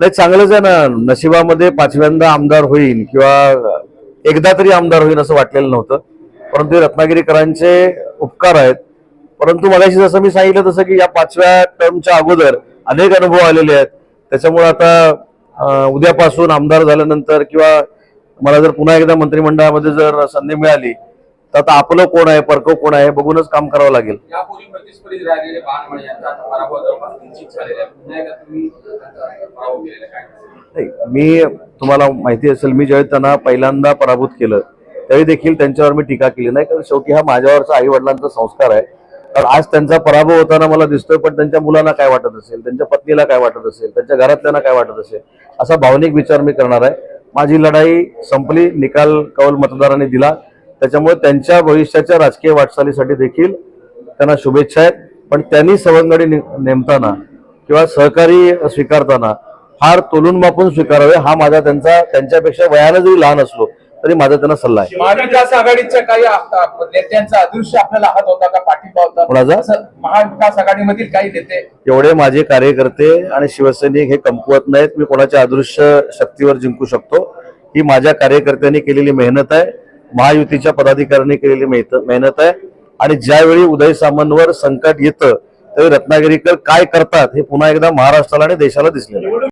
नाही चांगलंच आहे ना. नशिबामध्ये पाचव्यांदा आमदार होईल किंवा एकदा तरी आमदार होईल असं वाटलेलं नव्हतं. परंतु रत्नागिरीकरांचे उपकार आहेत. परंतु मगाशी जसं मी सांगितलं तसं की या पाचव्या टर्मच्या अगोदर अनेक अनुभव आलेले आहेत. त्याच्यामुळे आता उद्यापासून आमदार झाल्यानंतर किंवा मला जर पुन्हा एकदा मंत्रिमंडळामध्ये जर संधी मिळाली तर आता आपलं कोण आहे परकं कोण आहे बघूनच काम करावं लागेल. मी तुम्हाला माहिती असेल मी ज्यावेळी त्यांना पहिल्यांदा पराभूत केलं त्यावेळी देखील त्यांच्यावर मी टीका केली. नाही कारण शेवटी हा माझ्यावरचा आई वडिलांचा संस्कार आहे. कारण आज त्यांचा पराभव होताना मला दिसतोय पण त्यांच्या मुलांना काय वाटत असेल त्यांच्या पत्नीला काय वाटत असेल त्यांच्या घरातल्यांना काय वाटत असेल असा भावनिक विचार मी करणार आहे. माझी लढाई संपली निकाल कौल मतदारांनी दिला. त्याच्यामुळे त्यांच्या भविष्याच्या राजकीय वाटचालीसाठी देखील त्यांना शुभेच्छा आहेत. पण त्यांनी सवंगडी ने- नेमताना किंवा सहकारी स्वीकारताना फार तोलून मापून स्वीकारावे हा माझा त्यांचा त्यांच्यापेक्षा वयानं जरी लहान असलो तरी माझा त्यांना सल्ला आहे. महाविकास आघाडीच्या काही नेत्यांचा अदृश्य आपल्याला हात होता का? पाठिंबा होता? कोणाचा? महाविकास आघाडीमधील काही नेते एवढे माझे कार्यकर्ते आणि शिवसैनिक हे कमकुवत नाहीत. मी कोणाच्या अदृश्य शक्तीवर जिंकू शकतो? ही माझ्या कार्यकर्त्यांनी केलेली मेहनत आहे. महायुतीच्या पदाधिकाऱ्यांनी केलेली मेहनत आहे. आणि ज्यावेळी उदय सामंतवर संकट येतं त्यावेळी रत्नागिरीकर काय करतात हे पुन्हा एकदा महाराष्ट्राला आणि देशाला दिसलेलं आहे.